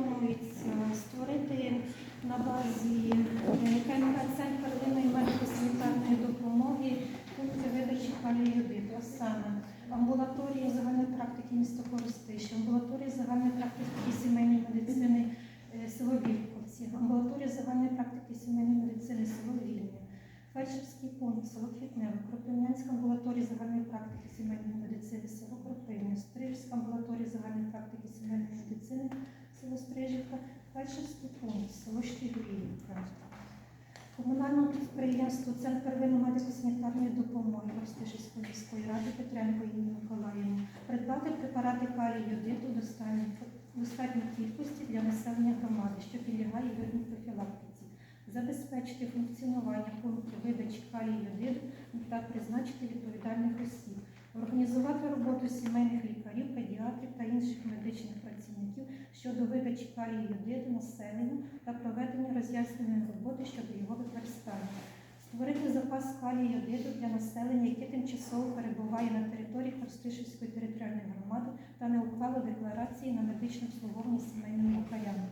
пропонується створити на базі е, КНК Центр первинної медико-санітарної допомоги пункти видачі калію а саме амбулаторії загальної практики міста Коростиші, амбулаторії загальної практики сімейної медицини е, село Вільковці, амбулаторія загальної практики сімейної медицини село Вільня, фельдшерський пункт село Квітневе, Кропивнянська амбулаторія загальної практики сімейної медицини село Кропивня, Стрижська амбулаторія загальної практики сімейної медицини село Стрижівка, фельдшерський пункт село Штігурівка. Комунального підприємства Центр первинної медико-санітарної допомоги Ростишівської міської ради Петренко Інні Миколаївні придбати препарати калію йодиту достатньої достатньої кількості для населення громади, що підлягає йодній профілактиці, забезпечити функціонування пункту видачі калію йодиту та призначити відповідальних осіб, організувати роботу сімейних лікарів, педіатрів та інших медичних працівників щодо видачі калію йодиту населенню та проведення роз'ясненої роботи щодо його використання. Створити запас калію йодиту для населення, яке тимчасово перебуває на території Христишівської територіальної громади та не уклало декларації на медичне обслуговування сімейними лікарями.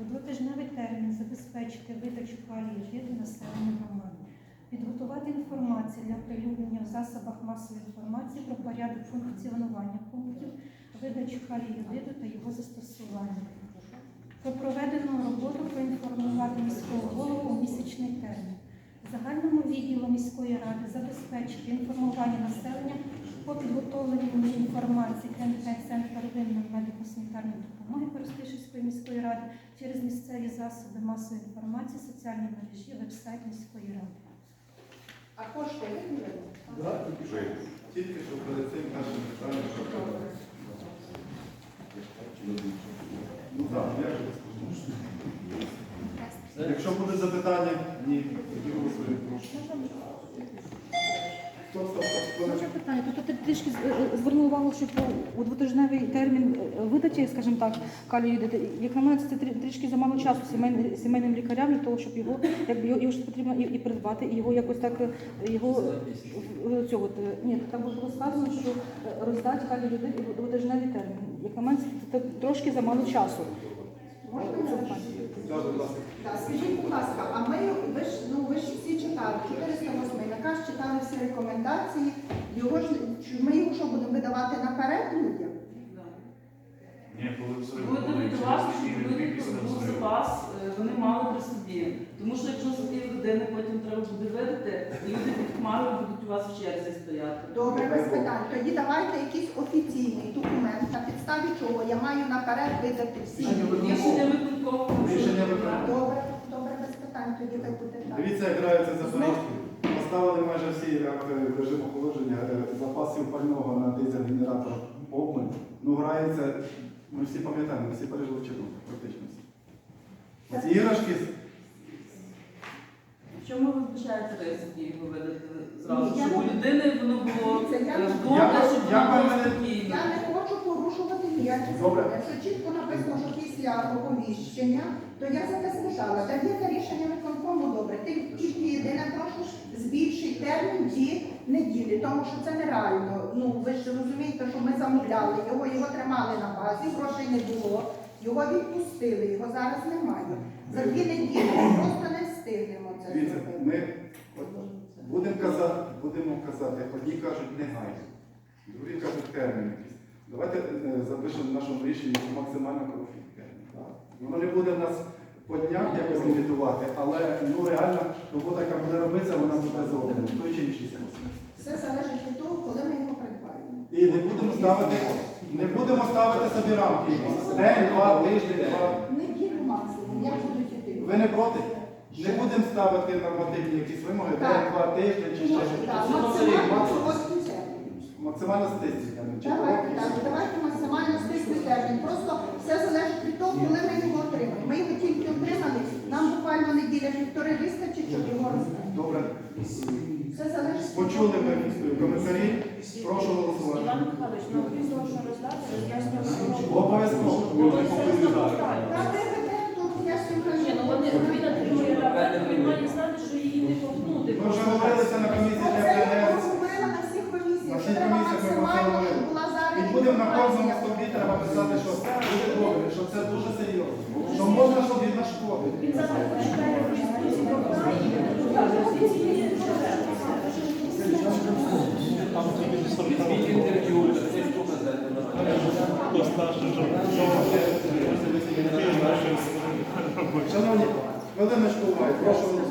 У двотижневий термін забезпечити видачу калію йодиту населенню громади. Підготувати інформацію для оприлюднення засобах масової інформації про порядок функціонування пунктів, видачу калію та його застосування. Про проведену роботу проінформувати міського голову у місячний термін. Загальному відділу міської ради забезпечити інформування населення по підготовленню інформації КНП Центр первинної медико-санітарної допомоги Коростишівської міської ради через місцеві засоби масової інформації, соціальні мережі, веб-сайт міської ради. А кошти виділили? Да, тільки що. Перед цим нашим питанням, Ну так, я ж. Якщо буде запитання, ні, тоді голосуємо. Може питання. Тут ти трішки е, звернув увагу, що у двотижневий термін е, видачі, скажімо так, калію. Як на мене, це трішки замало часу сімейним, сімейним лікарям для того, щоб його якби його, його ж потрібно і, і придбати, і його якось так е, його цього. е, Ні, там було сказано, що е, роздати калію у двотижневий термін. Як на мене, це трошки замало часу. Можна Е. Так. Так, скажіть, будь ласка, а ми, ви ж, ну, ви ж всі читали, 408 наказ, читали всі рекомендації, його ж, чи ми його що будемо видавати наперед людям? Ні, коли все Буде мотивувати, щоб люди був запас, е, вони мали при собі. Тому що якщо за пів години потім треба буде видати, люди під хмарою будуть у вас в черзі стояти. Добре, без питань. Тоді давайте якийсь офіційний документ, на підставі чого я маю наперед видати всі. Рішення виконкому. Рішення виконкому. Добре, добре, без питань, тоді хай буде так. Дивіться, як граються запоріжці. Поставили в режим охолодження е, запасів пального на дизель-генератор обмаль. Ну, грається, ми всі пам'ятаємо, ми всі пережили в Чорнобилі, практично всі. Оці іграшки Чому ви вбачаєте ризики його видати зразу? Щоб у людини воно було е, добре, щоб воно було спокійно. Я Добре. Якщо чітко написано, що після оповіщення, то я за це спитала. Даєте рішення виконкому добре. Ти тільки єдине прошу збільшити термін дві неділі, тому що це нереально. Ну ви ж розумієте, що ми замовляли його, його тримали на базі, грошей не було. Його відпустили, його зараз немає. За дві неділі ми просто не встигнемо це Дивіться, зробити. ми будемо казати, будемо казати, одні кажуть негайно, другі кажуть термін якийсь. Давайте е, запишемо в нашому рішенні максимально короткий термін. Воно не буде в нас по днях якось лімітувати, але ну реально робота, яка буде робитися, вона буде зроблена в той чи інший спосіб. Все залежить від того, коли ми його придбаємо. І не будемо ставити, не будемо ставити собі рамки. День, два, тиждень, два. Неділю максимум, як будуть іти. Ви не проти? Не будемо ставити нормативні якісь вимоги, день, два, тиждень чи ще щось. Так, максимально термін. Максимально стисні. Давайте, так, давайте максимально стислий термін. Просто все залежить від того, коли ми його отримаємо. Ми його тільки отримали, нам буквально неділя півтори вистачить, щоб його роздати. Добре. Все залежить Почули ми коментарі. Прошу голосувати. Іван Михайлович, ну крім того, що роздати, роз'яснювати. Обов'язково. Та ви ведете тут, я Ні, ну вони він має знати, що сказати, що дуже добре, що це дуже серйозно, що можна щоб від нашкодити. Шановні, хвилиночку уваги, прошу.